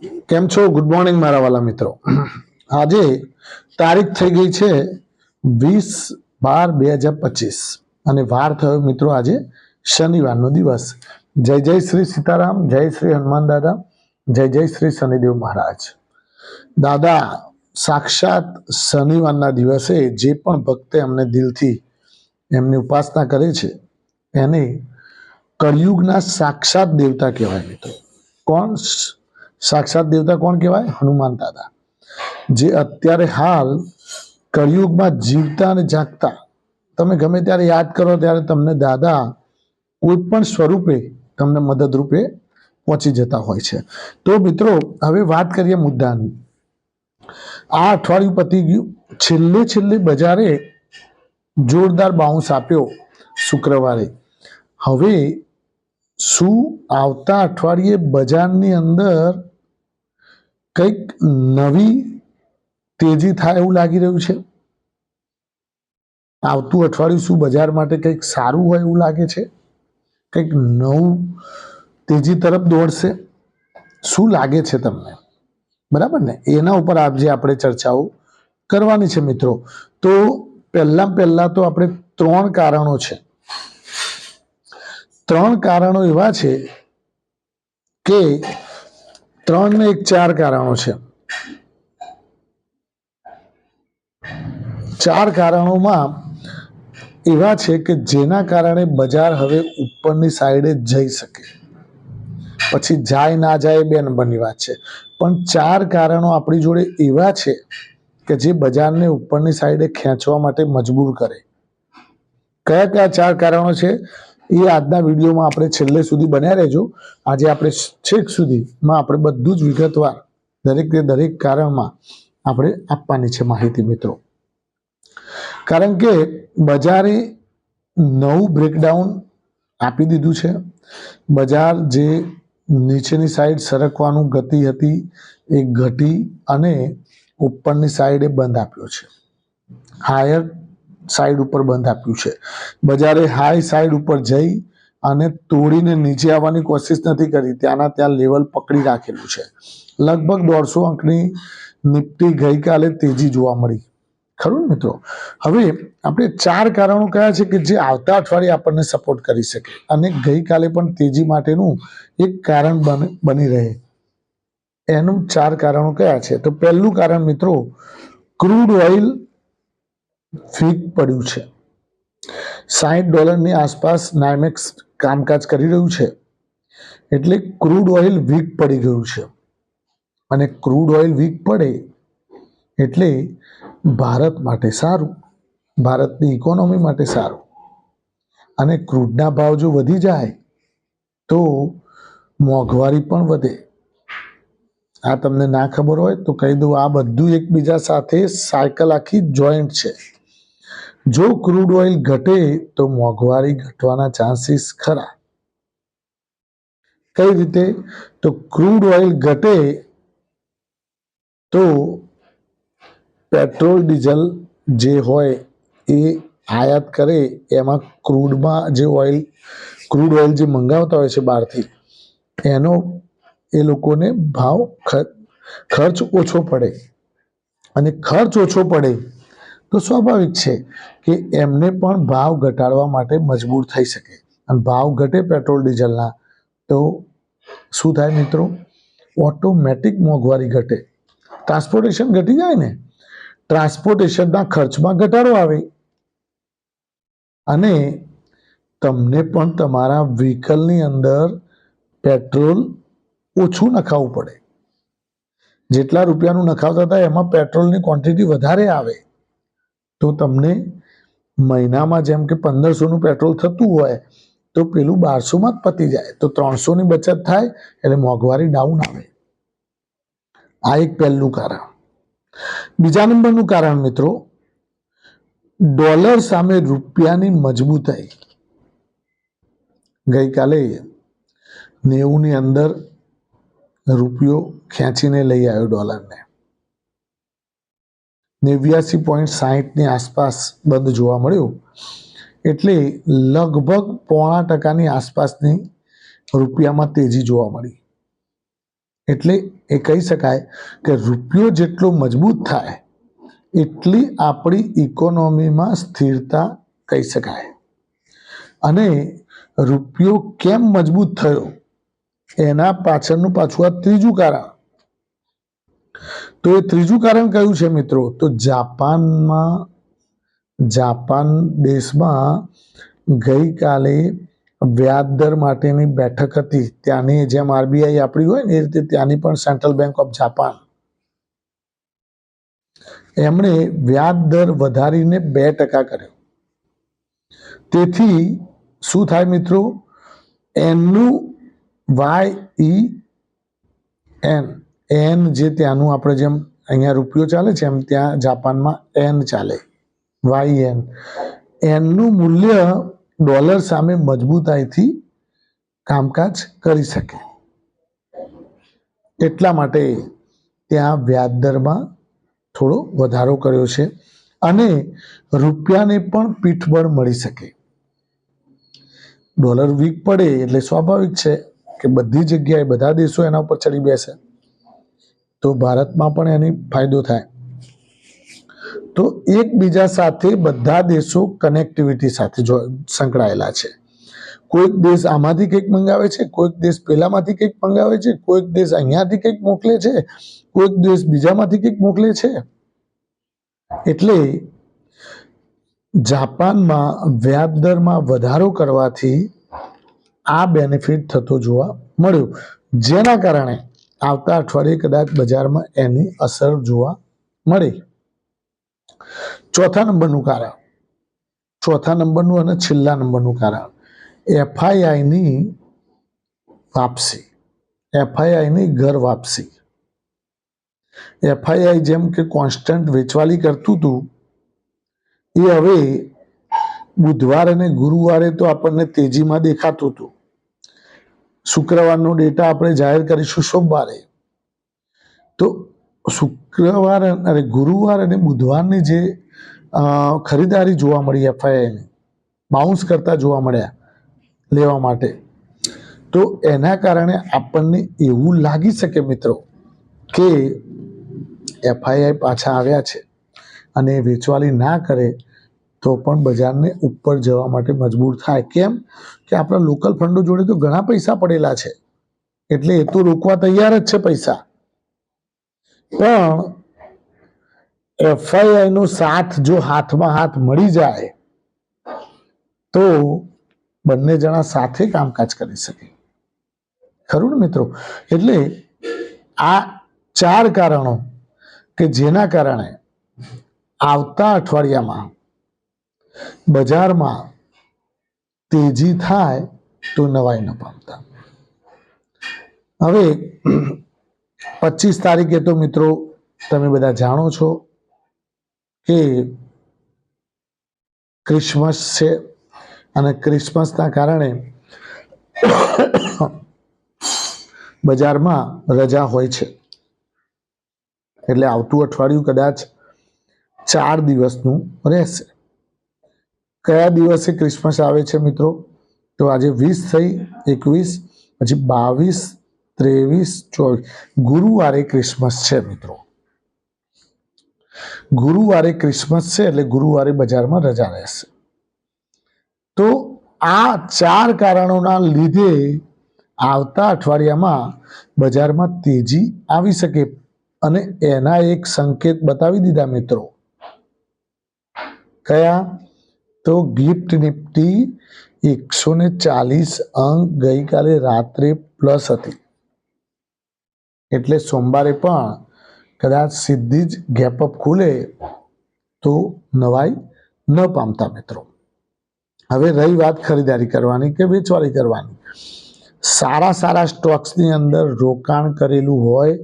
કેમ છો? Good morning મારા વાલા મિત્રો. આજે તારીખ થઈ ગઈ છે વીસ બાર બે હજાર પચીસ. અને વાર થયો મિત્રો આજે શનિવારનો દિવસ. જય જય શ્રી સીતારામ, જય શ્રી હનુમાન દાદા, જય જય શ્રી શનિદેવ મહારાજ. દાદા, સાક્ષાત શનિવારના દિવસે જે પણ ભક્તે અમને દિલથી એમની ઉપાસના કરે છે, એને કળિયુગના સાક્ષાત દેવતા કહેવાય મિત્રો. કોણ? સાક્ષાત દેવતા કોણ કહેવાય? હનુમાન દાદા. જે અત્યારે હાલ કળિયુગમાં જીવતા અને જાગતા, તમે ગમે ત્યારે યાદ કરો ત્યારે તમને દાદા કોઈ પણ સ્વરૂપે તમને મદદરૂપે પહોંચી જતા હોય છે. તો મિત્રો, હવે વાત કરીએ મુદ્દાની. આ અઠવાડિયું પતી ગયું. છેલ્લે છેલ્લે બજારે જોરદાર બાઉન્સ આપ્યો શુક્રવારે. હવે શું આવતા અઠવાડિયે બજારની અંદર કંઈક નવી તેજી થાય એવું લાગી રહ્યું છે? આવતું અઠવાડિયું શું બજાર માટે કંઈક સારું હોય એવું લાગે છે? કંઈક નવું તેજી તરફ દોડશે? શું લાગે છે તમને? બરાબર ને? એના ઉપર આજે આપણે ચર્ચાઓ કરવાની છે મિત્રો, તો પહેલાં પહેલાં તો આપણે ત્રણ કારણો છે. ત્રણ કારણો એવા છે કે ત્રણ ને એક ચાર કારણો છે. ચાર કારણોમાં એવા છે કે જેના કારણે બજાર હવે ઉપરની સાઈડે જઈ શકે. પછી જાય ના જાય બે નંબરની વાત છે. પણ ચાર કારણો આપણી જોડે એવા છે કે જે બજારને ઉપરની સાઈડે ખેંચવા માટે મજબૂર કરે. કયા કયા ચાર કારણો છે? એ આજના વિડીયોમાં આપણે છેલ્લે સુધી બન્યા રહેજો. આજે આપણે છેક સુધીમાં આપણે બધું જ વિગતવાર દરેક દરેક કારણમાં આપણે આપવાની છે માહિતી, મિત્રો. કારણ કે બજારે નવું બ્રેકડાઉન આપી દીધું છે. બજાર જે નીચેની સાઈડ સરકવાનું ગતિ હતી એ ઘટી અને ઉપરની સાઈડે બંધ આપ્યો છે. હાયર સાઈડ ઉપર બંધ આપ્યું છે. બજારે હાઈ સાઈડ ઉપર જઈ અને તોડીને નીચે આવવાની કોશિશ નથી કરી. ત્યાંના ત્યાં લેવલ પકડી રાખેલું છે. લગભગ દોઢસો અંકની નિફ્ટી ગઈકાલે તેજી જોવા મળી. ખરું મિત્રો? હવે આપણે ચાર કારણો કયા છે કે જે આવતા અઠવાડિયે આપણને સપોર્ટ કરી શકે અને ગઈકાલે પણ તેજી માટેનું એક કારણ બની રહે. એનું ચાર કારણો કયા છે? તો પહેલું કારણ મિત્રો, ક્રૂડ ઓઇલ વીક પડ્યું છે. સાહીઠ ડોલરની આસપાસ નાયમેક્સ કામકાજ કરી રહ્યું છે. એટલે ક્રૂડ ઓઇલ વીક પડી ગયું છે. અને ક્રૂડ ઓઇલ વીક પડે એટલે ભારત માટે સારું, ભારતની ઇકોનોમી માટે સારું. અને ક્રૂડના ભાવ જો વધી જાય તો મોંઘવારી પણ વધે. આ તમને ના ખબર હોય તો કહી દઉં આ બધું એકબીજા સાથે સાયકલ આખી જોઈન્ટ છે. જો ક્રૂડ ઓઇલ ઘટે તો મોંઘવારી ઘટવાના ચાન્સીસ ખરા. કઈ રીતે? તો ક્રૂડ ઓઇલ ઘટે તો પેટ્રોલ, ડીઝલ જે હોય એ આયાત કરે એમાં ક્રૂડમાં જે ઓઇલ, ક્રૂડ ઓઇલ જે મંગાવતા હોય છે બહારથી, એનો એ લોકોને ભાવ ખર્ચ ઓછો પડે. અને ખર્ચ ઓછો પડે તો સ્વાભાવિક છે કે એમને પણ ભાવ ઘટાડવા માટે મજબૂર થઈ શકે. અને ભાવ ઘટે પેટ્રોલ, ડીઝલના, તો શું થાય મિત્રો? ઓટોમેટિક મોંઘવારી ઘટે. ટ્રાન્સપોર્ટેશન ઘટી જાય ને? ટ્રાન્સપોર્ટેશનના ખર્ચમાં ઘટાડો આવે. અને તમને પણ તમારા વ્હીકલની અંદર પેટ્રોલ ઓછું નખાવવું પડે. જેટલા રૂપિયાનું નખાવતા હતા, એમાં પેટ્રોલની ક્વોન્ટિટી વધારે આવે. તો તમને મહિનામાં જેમ કે પંદરસોનું પેટ્રોલ થતું હોય, તો પેલું બારસોમાં જ પતી જાય. તો ત્રણસોની બચત થાય એટલે મોંઘવારી ડાઉન આવે. આ એક પહેલું કારણ. બીજા નંબરનું કારણ મિત્રો, ડોલર સામે રૂપિયાની મજબૂતાઈ. ગઈકાલે નેવુંની અંદર રૂપિયો ખેંચીને લઈ આવ્યો ડોલરને. નેવ્યાસી પોઈન્ટ સાહીઠની આસપાસ બંધ જોવા મળ્યું. એટલે લગભગ પોણા ટકાની આસપાસની રૂપિયામાં તેજી જોવા મળી. એટલે એ કહી શકાય કે રૂપિયો જેટલો મજબૂત થાય, એટલી આપણી ઇકોનોમીમાં સ્થિરતા કહી શકાય. અને રૂપિયો કેમ મજબૂત થયો? એના પાછળનું પાછું આ ત્રીજું કારણ. તો એ ત્રીજું કારણ કયું છે મિત્રો? તો જાપાનમાં, જાપાન દેશમાં ગઈકાલે વ્યાજ માટેની બેઠક હતી. ત્યાંની જેમ આરબીઆઈ આપણી હોય ને એ રીતે ત્યાંની પણ સેન્ટ્રલ બેંક ઓફ જાપાન. એમણે વ્યાજ દર વધારીને બે ટકા કર્યો. તેથી શું થાય મિત્રો? એનનું વાય ઈ એન એન જે ત્યાંનું આપણે જેમ અહીંયા રૂપિયો ચાલે છે એમ ત્યાં જાપાનમાં એન ચાલે. વાય એન એનનું મૂલ્ય ડોલર સામે મજબૂતાઈથી કામકાજ કરી શકે. એટલા માટે ત્યાં વ્યાજ દરમાં થોડો વધારો કર્યો છે અને રૂપિયાને પણ પીઠબળ મળી શકે. ડોલર વીક પડે એટલે સ્વાભાવિક છે કે બધી જગ્યાએ બધા દેશો એના ઉપર ચડી બેસે. તો ભારતમાં પણ એની ફાયદો થાય. તો એકબીજા સાથે બધા દેશો કનેક્ટિવિટી સાથે જો સંકળાયેલા છે. કોઈક દેશ આમાંથી કંઈક મંગાવે છે, કોઈક દેશ પેલામાંથી કંઈક મંગાવે છે, કોઈક દેશ અહીંયાથી કંઈક મોકલે છે, કોઈક દેશ બીજામાંથી કંઈક મોકલે છે. એટલે જાપાનમાં વ્યાજ દરમાં વધારો કરવાથી આ બેનિફિટ થતો જોવા મળ્યો. જેના કારણે આવતા અઠવાડિયે કદાચ બજારમાં એની અસર જોવા મળી. ચોથા નંબરનું કારણ. ચોથા નંબરનું અને છેલ્લા નંબરનું કારણ. એફઆઈઆઈની વાપસી. એફઆઈઆઈની ઘર વાપસી. એફઆઈઆઈ જેમ કે કોન્સ્ટન્ટ વેચવાલી કરતું હતું એ હવે બુધવાર અને ગુરુવારે તો આપણને તેજીમાં દેખાતું હતું શુક્રવારનો ડેટા આપણે જાહેર કરીશું સોમવારે. તો શુક્રવાર અને ગુરુવાર અને બુધવારની જે ખરીદારી જોવા મળી એફઆઈઆઈની, બાઉન્સ કરતા જોવા મળ્યા લેવા માટે. તો એના કારણે આપણને એવું લાગી શકે મિત્રો કે એફઆઈઆઈ પાછા આવ્યા છે અને વેચવાલી ના કરે તો પણ બજારને ઉપર જવા માટે મજબૂર થાય. કેમ? કે આપણા લોકલ ફંડો જોડે તો ઘણા પૈસા પડેલા છે. એટલે એ તો રોકવા તૈયાર જ છે પૈસા. પણ એફઆઈઆઈ નો સાથ જો હાથમાં હાથ મળી જાય, તો બંને જણા સાથે કામકાજ કરી શકે. ખરું ને મિત્રો? એટલે આ ચાર કારણો કે જેના કારણે આવતા અઠવાડિયામાં બજારમાં તેજી થાય તો નવાઈ ન પામતા. હવે પચીસ તારીખે તો મિત્રો તમે બધા જાણો છો કે ક્રિસમસ છે અને ક્રિસમસના કારણે બજારમાં રજા હોય છે. એટલે આવતું અઠવાડિયું કદાચ ચાર દિવસનું રહેશે. કયા દિવસે ક્રિસમસ આવે છે મિત્રો? તો આજે વીસ થઈ, એકવીસ, પછી બાવીસ, ત્રેવીસ, ચોવીસ. ગુરુવારે ક્રિસમસ છે મિત્રો. ગુરુવારે ક્રિસમસ છે એટલે ગુરુવારે બજારમાં રજા રહેશે. તો આ ચાર કારણોના લીધે આવતા અઠવાડિયામાં બજારમાં તેજી આવી શકે. અને એના એક સંકેત બતાવી દીધા મિત્રો. કયા? તો ગિફ્ટ નિફ્ટી એકસો ને ચાલીસ અંક ગઈકાલે રાત્રે પ્લસ હતી. એટલે સોમવારે પણ કદાચ સીધી જ ગેપઅપ ખુલે તો નવાઈ ન પામતા મિત્રો. હવે રહી વાત ખરીદારી કરવાની કે વેચવાળી કરવાની? સારા સારા સ્ટોક્સની અંદર રોકાણ કરેલું હોય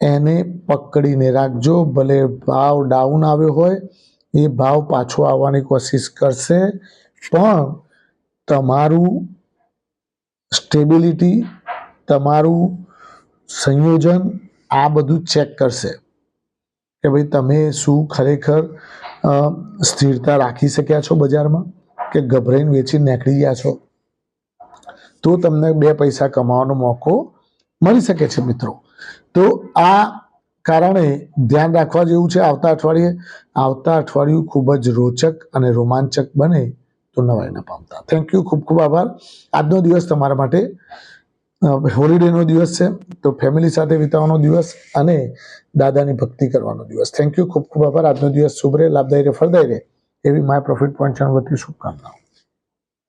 એને પકડીને રાખજો. ભલે ભાવ ડાઉન આવ્યો હોય એ ભાવ પાછો આવવાની કોશિશ કરશે. પણ તમારું સ્ટેબિલિટી, તમારું સંયોજન આ બધું ચેક કરશે કે ભાઈ તમે શું ખરેખર સ્થિરતા રાખી શક્યા છો બજારમાં કે ગભરાઈને વેચી નીકળી ગયા છો? તો તમને બે પૈસા કમાવાનો મોકો મળી શકે છે મિત્રો. તો આ કારણે ધ્યાન રાખવા જેવું છે આવતા અઠવાડિયે. આવતા અઠવાડિયું ખૂબ જ રોચક અને રોમાંચક બને તો નવાઈ ન પામતા થેન્ક યુ ખૂબ ખૂબ આભાર. આજનો દિવસ તમારા માટે હોલિડેનો દિવસ છે, તો ફેમિલી સાથે વિતાવવાનો દિવસ અને દાદાની ભક્તિ કરવાનો દિવસ. થેન્ક યુ ખૂબ ખૂબ આભાર. આજનો દિવસ શુભ રહે, લાભદાયી રહે, ફળદાયી રહે. એવી માય પ્રોફિટ પોઈન્ટ ચેનલ વતી શુભકામનાઓ.